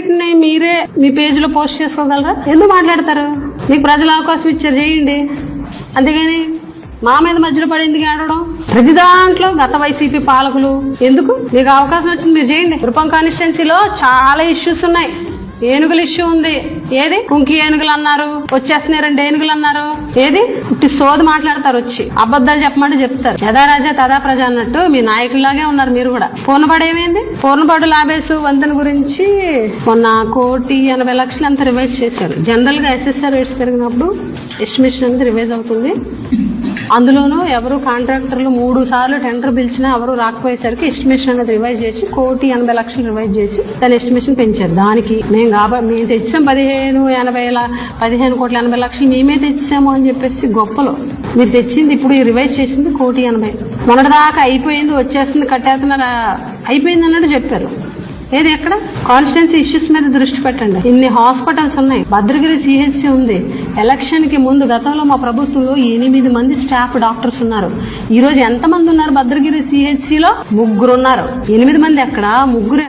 వీటిని మీరే మీ పేజ్లో పోస్ట్ చేసుకోగలరా? ఎందుకు మాట్లాడతారు? మీకు ప్రజలు అవకాశం ఇచ్చారు చేయండి. అంతేగాని మా మీద మధ్యలో పడింది ఆడడం ప్రతి దాంట్లో గత వైసీపీ పాలకులు. ఎందుకు? మీకు అవకాశం వచ్చింది మీరు చేయండి. రూపం కాన్స్టిట్యున్సీలో చాలా ఇష్యూస్ ఉన్నాయి. ఏనుగుల ఇష్యూ ఉంది. ఏది? కుంకి ఏనుగులు అన్నారు. వచ్చేస్తున్నాయి రెండు ఏనుగులు అన్నారు. ఏది? ఇట్టి సోది మాట్లాడతారు వచ్చి. అబద్దాలు చెప్పమంటే చెప్తారు. యథా రాజా తదా ప్రజ అన్నట్టు మీ నాయకుల్లాగే ఉన్నారు మీరు కూడా. పూర్ణపాడు ఏమైంది? పూర్ణపాడు లాభేసు వంతెన గురించి మొన్న కోటి ఎనభై లక్షలు అంతా రివైజ్ చేశారు. జనరల్గా ఎస్ఎస్ఆర్ రేట్స్ పెరిగినప్పుడు ఎస్టిమేషన్ అంతా రివైజ్ అవుతుంది. అందులోనూ ఎవరు కాంట్రాక్టర్లు మూడు సార్లు టెండర్ పిలిచినా ఎవరు రాకపోయేసరికి ఎస్టిమేషన్ అనేది రివైజ్ చేసి కోటి ఎనభై లక్షలు రివైజ్ చేసి దాని ఎస్టిమేషన్ పెంచారు. దానికి మేము కాబట్టి మేము తెచ్చాం పదిహేను ఎనభై పదిహేను కోట్ల ఎనభై లక్షలు మేమే తెచ్చాము అని చెప్పేసి గొప్పలు. మీరు తెచ్చింది ఇప్పుడు రివైజ్ చేసింది కోటి ఎనభై. మొన్నటిదాకా అయిపోయింది వచ్చేస్తుంది కట్టేస్తున్నారా అయిపోయింది అన్నట్టు చెప్పారు. ఏది ఎక్కడ? కాన్స్టిట్యున్సీ ఇష్యూస్ మీద దృష్టి పెట్టండి. ఇన్ని హాస్పిటల్స్ ఉన్నాయి. భద్రగిరి సిహెచ్సి ఉంది. ఎలక్షన్కి ముందు గతంలో మా ప్రభుత్వంలో ఎనిమిది మంది స్టాఫ్ డాక్టర్స్ ఉన్నారు. ఈ రోజు ఎంత మంది ఉన్నారు భద్రగిరి సిహెచ్సి లో ముగ్గురు ఉన్నారు ఎనిమిది మంది ఎక్కడ? ముగ్గురు